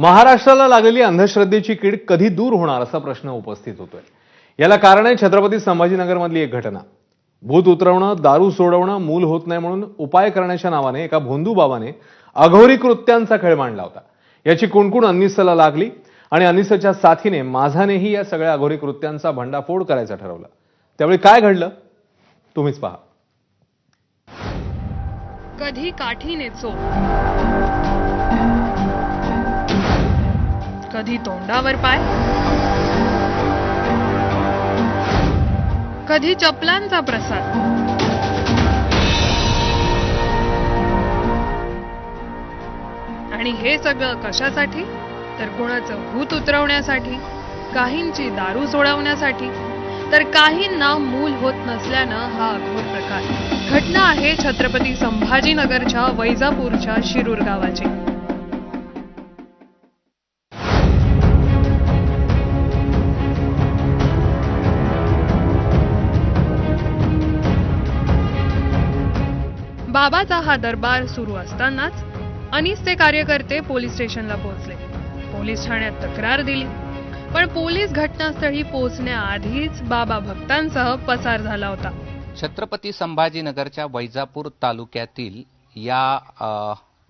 महाराष्ट्राला लागलेली अंधश्रद्धेची कीड कधी दूर होणार असा प्रश्न उपस्थित होतोय. याला कारण आहे छत्रपती संभाजीनगरमधली एक घटना. भूत उतरवणं दारू सोडवणं मूल होत नाही म्हणून उपाय करण्याच्या नावाने एका भोंदू बाबाने अघोरी कृत्यांचा खेळ मांडला होता. याची कुणकुण अनिसला लागली आणि अनिसच्या साथीने माझानेही या सगळ्या अघोरी कृत्यांचा भंडाफोड करायचा ठरवलं. त्यावेळी काय घडलं? तुम्हीच पहा. कधी काठीने चोप. कधी तोंडावर पाय? कधी चपलांचा प्रसाद? आणि हे सगळं कशासाठी? तर कोणाचं भूत उतरवण्यासाठी? काहींची दारू सोडवण्यासाठी? तर काहींना मूल होत नसल्यानं हा अघोर प्रकार. घटना आहे छत्रपती संभाजीनगरच्या वैजापूरच्या शिरूर गावाची. बाबाचा हा दरबार सुरू असतानाच अनिसचे कार्यकर्ते पोलीस स्टेशनला पोहोचले. पोलीस ठाण्यात तक्रार दिली. पण पोलीस घटनास्थळी पोहोचण्याआधीच बाबा भक्तांसह पसार झाला होता. छत्रपती संभाजीनगरच्या वैजापूर तालुक्यातील या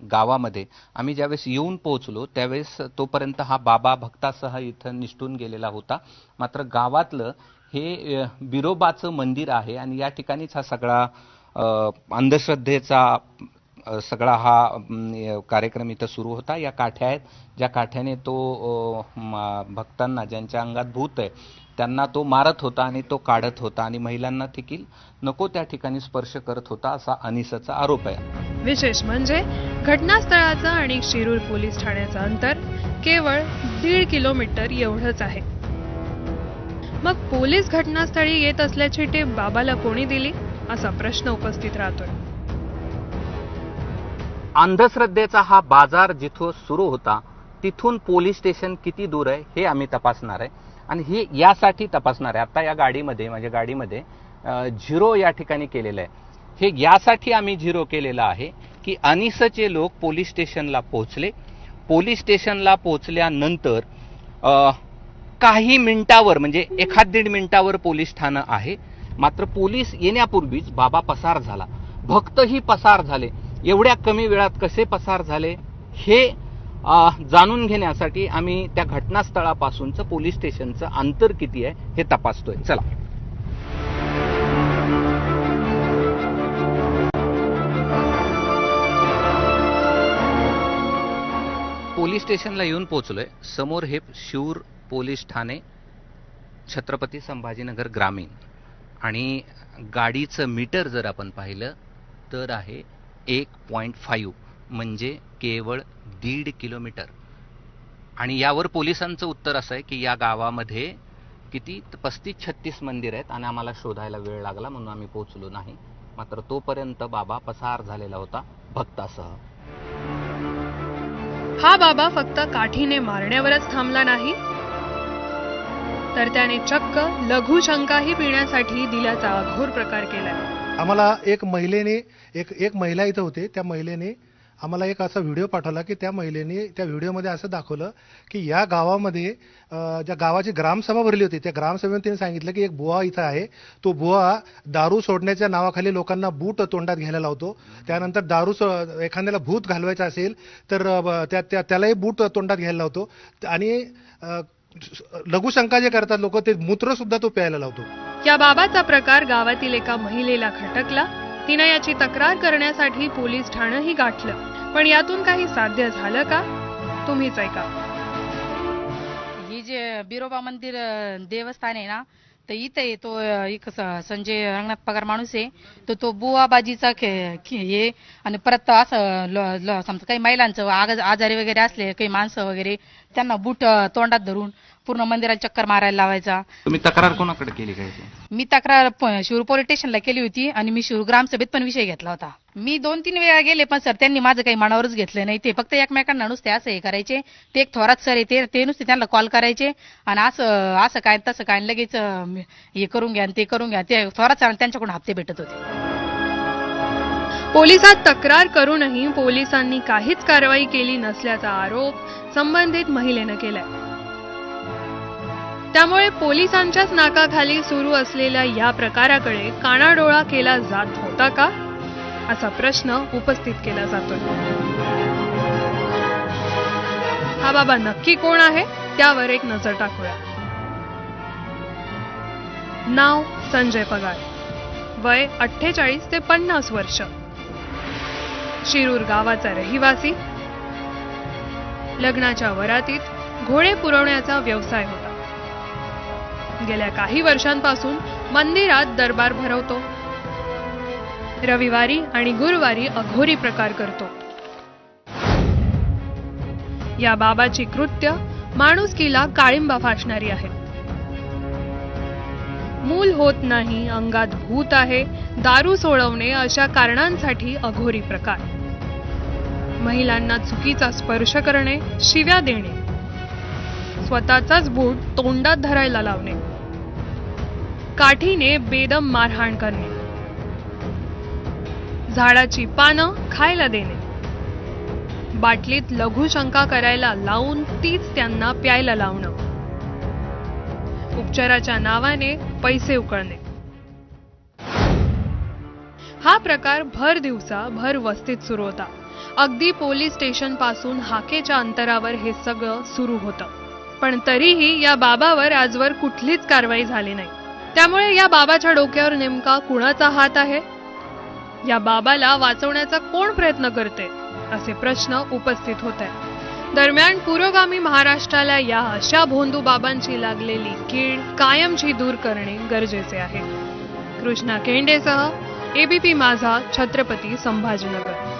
गावामध्ये आम्ही ज्यावेळेस येऊन पोहोचलो त्यावेळेस तोपर्यंत हा बाबा भक्तासह इथं निष्ठून गेलेला होता. मात्र गावातलं हे बिरोबाचं मंदिर आहे आणि या ठिकाणीच हा सगळा अंधश्रद्धेचा सगळा हा कार्यक्रम इथं सुरू होता. या काठ्या आहेत ज्या काठ्याने तो भक्तांना ज्यांच्या अंगात भूत आहे त्यांना तो मारत होता आणि तो काढत होता आणि महिलांना देखील नको त्या ठिकाणी स्पर्श करत होता असा अनिसचा आरोप आहे. विशेष म्हणजे घटनास्थळाचं आणि शिरूर पोलीस ठाण्याचं अंतर केवळ दीड किलोमीटर एवढंच आहे. मग पोलीस घटनास्थळी येत असल्याची टीप बाबाला कोणी दिली? असा प्रश्न उपस्थित राहतोय. अंधश्रद्धेचा हा बाजार जिथून सुरू होता तिथून पोलीस स्टेशन किती दूर आहे हे आम्ही तपासणार आहे. आणि हे यासाठी तपासणार आहे. आता या गाडीमध्ये माझ्या गाडीमध्ये झिरो या ठिकाणी केलेलं आहे. हे यासाठी आम्ही झिरो केलेलं आहे की अनिसचे लोक पोलीस स्टेशनला पोहोचले. पोलीस स्टेशनला पोहोचल्यानंतर काही मिनिटावर म्हणजे एखाद दीड मिनिटावर पोलीस ठाणं आहे. मात्र पोलीस येण्यापूर्वीच बाबा पसार झाला. भक्तही पसार झाले. एवढ्या कमी वेळात कसे पसार झाले हे जाणून घेण्यासाठी आम्ही त्या घटनास्थळापासूनचं पोलीस स्टेशनचं अंतर किती आहे हे तपासतोय. चला. पोलीस स्टेशनला येऊन पोहोचलोय समोर हे शिऊर पोलीस ठाणे छत्रपती संभाजीनगर ग्रामीण. आणि गाडीचं मीटर जर आपण पाहिलं तर आहे एक पॉईंट फाईव्ह म्हणजे केवळ दीड किलोमीटर. आणि यावर पोलिसांचं उत्तर असं आहे की या गावामध्ये किती पस्तीस छत्तीस मंदिर आहेत आणि आम्हाला शोधायला वेळ लागला म्हणून आम्ही पोहोचलो नाही. मात्र तोपर्यंत बाबा पसार झालेला होता भक्तासह. हा बाबा फक्त काठीने मारण्यावरच थांबला नाही तर त्याने चक्क लघुशंकाही पिण्यासाठी दिल्याचा घोर प्रकार केलाय. आम्हाला एक महिलेने एक एक महिला इथं होते. त्या महिलेने आम्हाला एक असा व्हिडिओ पाठवला की त्या महिलेने त्या व्हिडिओमध्ये असं दाखवलं की या गावामध्ये ज्या गावाची ग्रामसभा भरली होती त्या ग्रामसभेमध्ये त्यांनी सांगितलं की एक बुवा इथं आहे. तो बुवा दारू सोडण्याच्या नावाखाली लोकांना बूट तोंडात घ्यायला लावतो. त्यानंतर दारू सो एखाद्याला भूत घालवायचं असेल तर ब- त्या त्या- त्यालाही बूट तोंडात घ्यायला लावतो. आणि लघुशंका जे करतात लोक ते मूत्र सुद्धा तो प्यायला लावतो. या बाबाचा प्रकार गावातील एका महिलेला खटकला. तिनं याची तक्रार करण्यासाठी पोलीस ठाणंही गाठलं. पण यातून काही साध्य झालं का? तुम्हीच ऐका. ही जे बिरोबा मंदिर देवस्थान आहे ना तर इथे आहे तो एक स- संजय रंगनाथ पगार माणूस आहे. तर तो बुवाबाजीचा खे- खे- हे आणि परत असं ल- ल- समजा काही महिलांचं आग- आजारी वगैरे असले काही माणसं वगैरे त्यांना बूट अं, तोंडात धरून पूर्ण मंदिराला चक्कर मारायला लावायचा. तुम्ही तक्रार कोणाकडे केली काय ते? मी तक्रार प- शिरूर पोलीस स्टेशनला केली होती आणि मी शिरूर ग्रामसभेत पण विषय घेतला होता. मी दोन तीन वेळा गेले पण सर त्यांनी माझं काही मनावरच घेतलं नाही. ते फक्त एकमेकांना नुसते असं हे करायचे. ते एक थोरात सर येते ते नुसते त्यांना कॉल करायचे. आणि असं असं काय तसं काय लगेच हे करून घ्या ते करून घ्या. ते थोरात सर त्यांच्याकडून हप्ते भेटत होते. पोलिसात तक्रार करूनही पोलिसांनी काहीच कारवाई केली नसल्याचा आरोप संबंधित महिलेनं केलाय. त्यामुळे पोलिसांच्याच नाकाखाली सुरू असलेल्या या प्रकाराकडे कानाडोळा केला जात होता का? असा प्रश्न उपस्थित केला जातोय. हा बाबा नक्की कोण आहे? त्यावर एक नजर टाकूया. नाव संजय पगार. वय अठ्ठेचाळीस ते पन्नास वर्ष. शिरूर गावाचा रहिवासी. लग्नाच्या वरातीत घोडे पुरवण्याचा व्यवसाय होता. गेल्या काही वर्षांपासून मंदिरात दरबार भरवतो. रविवारी आणि गुरुवारी अघोरी प्रकार करतो. या बाबाची कृत्य माणुसकीला काळिंबा फासणारी आहे. मूल होत नाही अंगात भूत आहे दारू सोडवणे अशा कारणांसाठी अघोरी प्रकार. महिलांना चुकीचा स्पर्श करणे शिव्या देणे. स्वतःचाच बूट तोंडात धरायला लावणे. काठीने बेदम मारहाण करणे. झाडाची पानं खायला देणे. बाटलीत लघुशंका करायला लावून तीच त्यांना प्यायला लावणं. उपचाराच्या नावाने पैसे उकळणे. हा प्रकार भर दिवसा भर वस्तीत सुरू होता. अगदी पोलीस स्टेशनपासून हाकेच्या अंतरावर हे सगळं सुरू होतं. पण तरीही या बाबावर आजवर कुठलीच कारवाई झाली नाही. त्यामुळे या बाबाच्या डोक्यावर नेमका कुणाचा हात आहे? या बाबाला वाचवण्याचा कोण प्रयत्न करते? असे प्रश्न उपस्थित होत. आहे दरम्यान पुरोगामी महाराष्ट्राला या अशा भोंदू बाबांची लागलेली कीड कायमची दूर करणे गरजेचे आहे. कृष्णा केंडेसह एबीपी माझा छत्रपती संभाजीनगर.